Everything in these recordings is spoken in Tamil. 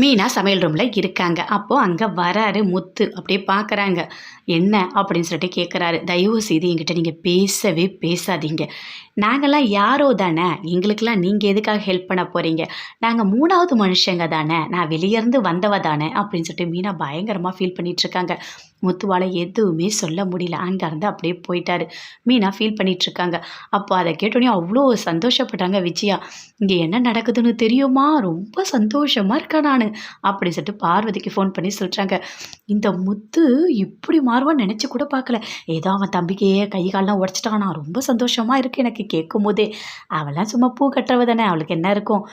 மீனா சமையல் ரூமில் இருக்காங்க. அப்போது அங்கே வராரு முத்து. அப்படியே பார்க்குறாங்க என்ன அப்படின்னு சொல்லிட்டு கேட்குறாரு தயவு செய்து என்கிட்ட நீங்கள் பேசவே பேசாதீங்க. நாங்கள்லாம் யாரோ தானே? எங்களுக்கெல்லாம் நீங்கள் எதுக்காக ஹெல்ப் பண்ண போகிறீங்க நாங்கள் மூணாவது மனுஷங்க தானே? நான் வெளியேருந்து வந்தவ தானே? அப்படின்னு சொல்லிட்டு மீனா பயங்கரமாக ஃபீல் பண்ணிகிட்ருக்காங்க முத்துவால் எதுவுமே சொல்ல முடியல. அங்கேருந்து அப்படியே போயிட்டாரு. மீனா ஃபீல் பண்ணிகிட்ருக்காங்க அப்போ அதை கேட்டோன்னே அவ்வளோ சந்தோஷப்பட்டாங்க விஜயா. இங்கே என்ன நடக்குதுன்னு தெரியுமா? ரொம்ப சந்தோஷமாக இருக்கேன் நான். அப்படி சொல்லிட்டு பார்வதிக்கு ஃபோன் பண்ணி சொல்கிறாங்க இந்த முத்து இப்படி மாறுவான்னு நினச்சி கூட பார்க்கல. ஏதோ அவன் தம்பிக்கையே கை கால்லாம் உடச்சிட்டானா. ரொம்ப சந்தோஷமாக இருக்குது எனக்கு கேட்கும் போதே அவளாம் சும்மா பூ கட்டுறவ தானே அவளுக்கு என்ன இருக்கும்?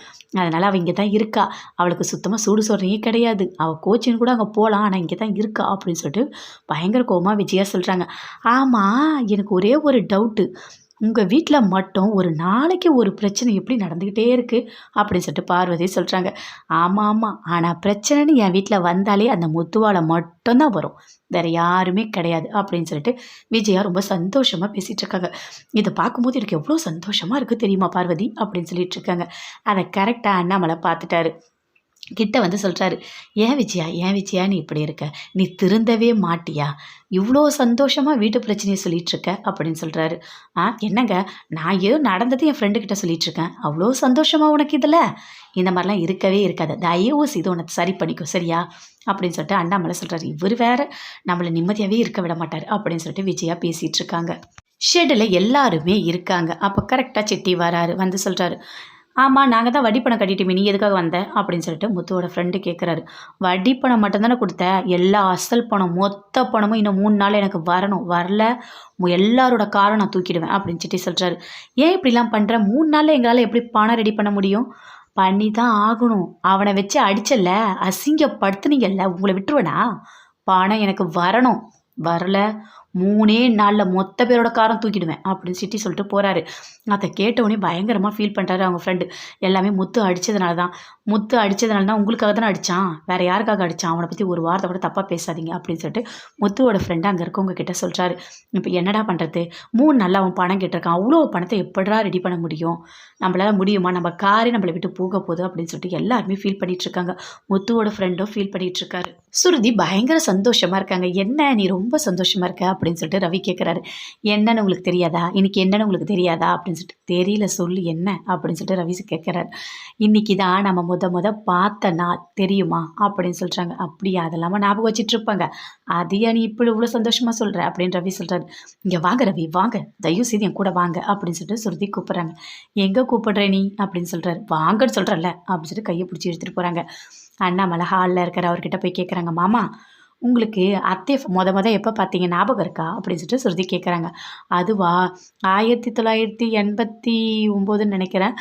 அதனால் அவள் இங்கே தான் இருக்கா. அவளுக்கு சுத்தமாக சூடு சொல்கிறீங்க கிடையாது. அவள் கோச்சின்னு கூட அங்கே போகலாம் ஆனால் இங்கே தான் இருக்கா அப்படின்னு சொல்லிட்டு பயங்கர கோமா விஜயா சொல்கிறாங்க ஆமாம் எனக்கு ஒரே ஒரு டவுட்டு உங்கள் வீட்டில் மட்டும் ஒரு நாளைக்கு ஒரு பிரச்சனை எப்படி நடந்துக்கிட்டே இருக்குது அப்படின்னு சொல்லிட்டு பார்வதி சொல்கிறாங்க ஆமாம் ஆமாம் ஆனால் பிரச்சனைன்னு என் வீட்டில் வந்தாலே அந்த முத்துவாலை மட்டும்தான் வரும். வேறு யாருமே கிடையாது அப்படின்னு சொல்லிட்டு விஜயா ரொம்ப சந்தோஷமாக பேசிகிட்டு இருக்காங்க. இதை பார்க்கும்போது எனக்கு எவ்வளோ சந்தோஷமாக இருக்குது தெரியுமா பார்வதி? அப்படின்னு சொல்லிட்டு இருக்காங்க. அதை கரெக்டாக அண்ணாமலை பார்த்துட்டாரு. கிட்ட வந்து சொல்கிறாரு ஏன் விஜயா ஏன் விஜயா நீ இப்படி இருக்க? நீ திருந்தவே மாட்டியா? இவ்வளோ சந்தோஷமாக வீட்டு பிரச்சனையை சொல்லிட்டு இருக்க அப்படின்னு சொல்கிறாரு ஆ என்னங்க? நான் ஏதோ நடந்தது என் ஃப்ரெண்டு சொல்லிகிட்ருக்கேன் இருக்கேன் அவ்வளோ சந்தோஷமாக உனக்கு இதில்? இந்த மாதிரிலாம் இருக்கவே இருக்காது. தயவு செய்து உனக்கு சரி பண்ணிக்கோ சரியா? அப்படின்னு சொல்லிட்டு அண்ணாமலை சொல்கிறாரு இவர் வேற நம்மளை நிம்மதியாகவே இருக்க விட மாட்டார். அப்படின்னு சொல்லிட்டு விஜயா பேசிகிட்ருக்காங்க ஷெட்டில் எல்லாருமே இருக்காங்க. அப்போ கரெக்டாக செட்டி வராரு வந்து சொல்கிறாரு ஆமாம் நாங்கள் தான் வட்டி பணம் கட்டிட்டுமே நீ எதுக்காக வந்த? அப்படின்னு சொல்லிட்டு முத்துவோட ஃப்ரெண்டு கேட்குறாரு வட்டி பணம் மட்டும்தானே கொடுத்த? எல்லா அசல் பணம் மொத்த பணமும் இன்னும் மூணு நாள் எனக்கு வரணும். வரல. எல்லாரோட காரை நான் தூக்கிடுவேன் அப்படின்னு சிட்டி சொல்கிறாரு ஏன் இப்படிலாம் பண்ணுற மூணு நாளில் எங்களால் எப்படி பணம் ரெடி பண்ண முடியும்? பண்ணி தான் ஆகணும். அவனை வச்சு அடிச்சல்ல அசிங்கப்படுத்துனீங்கல்ல உங்களை விட்டுருவேனா? பணம் எனக்கு வரணும். வரல. மூணே நாளில் மொத்த பேரோட காரம் தூக்கிடுவேன் அப்படின்னு சிட்டி சொல்லிட்டு போகிறாரு அதை கேட்டவுடனே பயங்கரமாக ஃபீல் பண்ணுறாரு அவங்க ஃப்ரெண்டு எல்லாமே முத்து அடித்ததுனால தான் முத்து அடித்ததுனால தான் உங்களுக்காக தானே அடித்தான் வேறு யாருக்காக அடித்தான் அவனை பற்றி ஒரு வார்த்தை கூட தப்பாக பேசாதீங்க அப்படின்னு சொல்லிட்டு முத்துவோட ஃப்ரெண்டு அங்கே இருக்கவங்க கிட்ட சொல்கிறாரு இப்போ என்னடா பண்ணுறது மூணு நாளில் அவன் பணம் கேட்டிருக்கான். அவ்வளோ பணத்தை எப்படிடா ரெடி பண்ண முடியும்? நம்மளால் முடியுமா? நம்ம காரே நம்மளை விட்டு போக போகுது அப்படின்னு சொல்லிட்டு எல்லாருமே ஃபீல் பண்ணிகிட்ருக்காங்க இருக்காங்க. முத்துவோட ஃப்ரெண்டும் ஃபீல் பண்ணிகிட்ருக்காரு சுருதி பயங்கர சந்தோஷமாக இருக்காங்க. என்ன? நீ ரொம்ப சந்தோஷமாக இருக்க? அப்படின்னு சொல்லிட்டு ரவி கேட்குறாரு என்னன்னு உங்களுக்கு தெரியாதா? இன்னைக்கு என்னன்னு உங்களுக்கு தெரியாதா? அப்படின்னு சொல்லிட்டு தெரியல சொல்லு என்ன? அப்படின்னு சொல்லிட்டு ரவி கேட்குறாரு இன்னைக்கு தான் நம்ம முத முத பார்த்த நாள் தெரியுமா? அப்படின்னு சொல்கிறாங்க அப்படியா? அதெல்லாமல் ஞாபகம் வச்சுட்டு இருப்பாங்க. அதையா நீ இப்படி இவ்வளோ சந்தோஷமாக சொல்கிற அப்படின்னு ரவி சொல்கிறாரு இங்கே வாங்க ரவி வாங்க. தயவு செய்து என் கூட வாங்க அப்படின்னு சொல்லிட்டு சுருதி கூப்பிட்றாங்க. எங்கே கூப்பிடுற நீ? அப்படின்னு சொல்கிறாரு வாங்கன்னு சொல்கிறல்ல அப்படின்னு சொல்லிட்டு கையை பிடிச்சி எடுத்துகிட்டு போகிறாங்க அண்ணாமலை ஹாலில் இருக்கிற அவர்கிட்ட போய் கேட்குறாங்க மாமா உங்களுக்கு அத்தை மொத மொதல் எப்போ பார்த்தீங்க ஞாபகம் இருக்கா? அப்படின்னு சொல்லிட்டு சுருதி கேட்குறாங்க அதுவா? ஆயிரத்தி தொள்ளாயிரத்தி எண்பத்தி ஒம்போதுன்னு நினைக்கிறேன்.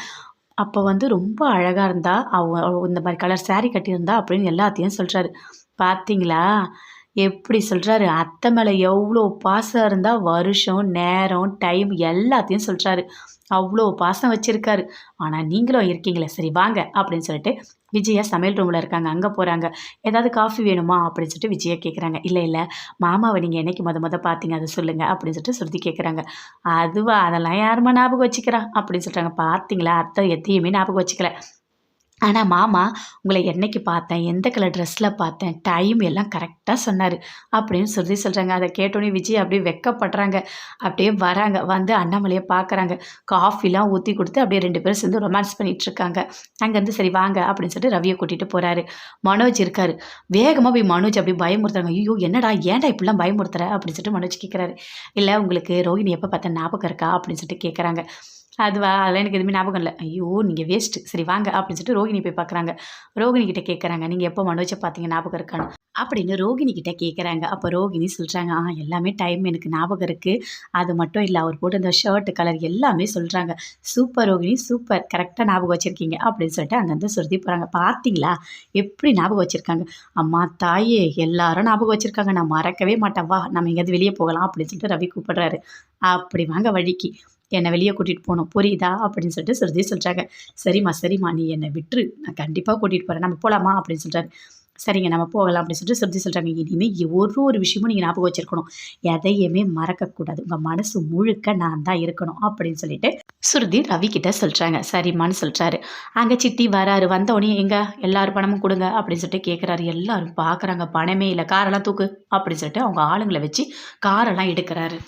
அப்போ வந்து ரொம்ப அழகாக இருந்தா அவங்க அவ இந்த மாதிரி கலர் சாரீ கட்டியிருந்தா அப்படின்னு எல்லாத்தையும் சொல்கிறாரு பார்த்தீங்களா எப்படி சொல்கிறாரு அத்தை மேலே எவ்வளோ பாசம் இருந்தால் வருஷம் நேரம் டைம் எல்லாத்தையும் சொல்கிறாரு அவ்வளோ பாசம் வச்சுருக்காரு. ஆனால் நீங்களும் இருக்கீங்களே சரி வாங்க அப்படின்னு சொல்லிட்டு விஜயா சமையல் ரூமில் இருக்காங்க. அங்கே போகிறாங்க ஏதாவது காஃபி வேணுமா? அப்படின்னு சொல்லிட்டு விஜயா கேட்குறாங்க இல்லை இல்லை. மாமாவை நீங்கள் என்னைக்கு மொத மொதல் பார்த்தீங்க அதை சொல்லுங்கள் அப்படின்னு சொல்லிட்டு சுருதி கேட்குறாங்க அதுவா? அதெல்லாம் யாரும்மா ஞாபகம் வச்சுக்கிறா? அப்படின்னு சொல்கிறாங்க பார்த்தீங்களா அத்தை எத்தையுமே ஞாபகம் வச்சுக்கல. ஆனால் மாமா உங்களை என்னைக்கு பார்த்தேன் எந்த கலர் ட்ரெஸ்ஸில் பார்த்தேன் டைம் எல்லாம் கரெக்டாக சொன்னார். அப்படின்னு சுருதி சொல்கிறாங்க அதை கேட்டோன்னே விஜய் அப்படியே வெக்கப்படுறாங்க. அப்படியே வராங்க. வந்து அண்ணாமலையை பார்க்குறாங்க. காஃபிலாம் ஊற்றி கொடுத்து அப்படியே ரெண்டு பேரும் சேர்ந்து ரொமான்ஸ் பண்ணிகிட்ருக்காங்க அங்கேருந்து சரி வாங்க அப்படின்னு சொல்லிட்டு ரவியை கூட்டிகிட்டு போகிறாரு மனோஜ் இருக்கார். வேகமாக போய் மனோஜ் அப்படி பயமுறுத்துறாங்க. ஐயோ என்னடா ஏன்டா இப்படிலாம் பயமுறுத்துற? அப்படின்னு சொல்லிட்டு மனோஜ் கேட்குறாரு இல்லை உங்களுக்கு ரோஹிணி எப்போ பார்த்தேன் ஞாபகம் இருக்கா? அப்படின்னு சொல்லிட்டு கேட்குறாங்க அதுவா? அதெல்லாம் எனக்கு எதுவுமே ஞாபகம் இல்லை. ஐயோ நீங்கள் வேஸ்ட்டு சரி வாங்க அப்படின்னு சொல்லிட்டு ரோகிணி போய் பார்க்குறாங்க ரோகிணி கிட்டே கேட்குறாங்க நீங்கள் எப்போ மனோஜை பார்த்தீங்க? ஞாபகம் இருக்கான்னு. அப்படின்னு ரோகிணி கிட்ட கேட்குறாங்க அப்போ ரோகிணி சொல்கிறாங்க ஆ எல்லாமே டைம் எனக்கு ஞாபகம் இருக்குது அது மட்டும் இல்லை அவர் போட்டு அந்த ஷர்ட் கலர் எல்லாமே சொல்கிறாங்க சூப்பர் ரோகிணி சூப்பர் கரெக்டாக ஞாபகம் வச்சுருக்கீங்க. அப்படின்னு சொல்லிட்டு அங்கேருந்து சுருதி போகிறாங்க பார்த்தீங்களா? எப்படி ஞாபகம் வச்சுருக்காங்க? அம்மா தாயே எல்லாரும் ஞாபகம் வச்சுருக்காங்க. நான் மறக்கவே மாட்டேன். வா நம்ம எங்கேயாவது வெளியே போகலாம். அப்படின்னு சொல்லிட்டு ரவி கூப்பிடுறாரு. அப்படி வாங்க வழிக்கு. என்னை வெளியே கூட்டிகிட்டு போகணும். புரியுதா? அப்படின்னு சொல்லிட்டு சுருதி சொல்கிறாங்க சரிம்மா சரிம்மா. நீ என்னை விட்டுரு. நான் கண்டிப்பாக கூட்டிகிட்டு போகிறேன் நம்ம போகலாமா அப்படின்னு சொல்கிறாரு சரிங்க நம்ம போகலாம் அப்படின்னு சொல்லிட்டு சுருதி சொல்கிறாங்க இனிமேல் ஒரு ஒரு விஷயமும் நீங்கள் ஞாபகம் வச்சுருக்கணும். எதையுமே மறக்கக்கூடாது. உங்கள் மனசு முழுக்க நான் தான் இருக்கணும் அப்படின்னு சொல்லிட்டு சுருதி ரவி கிட்ட சொல்கிறாங்க சரிம்மான்னு சொல்கிறாரு அங்கே சித்தி வராரு. வந்தோடனே எங்கே? எல்லாரும் பணமும் கொடுங்க அப்படின்னு சொல்லிட்டு கேட்குறாரு எல்லாரும் பார்க்குறாங்க பணமே இல்லை. காரெல்லாம் தூக்கு அப்படின்னு சொல்லிட்டு அவங்க ஆளுங்களை வச்சு காரெல்லாம் எடுக்கிறாரு.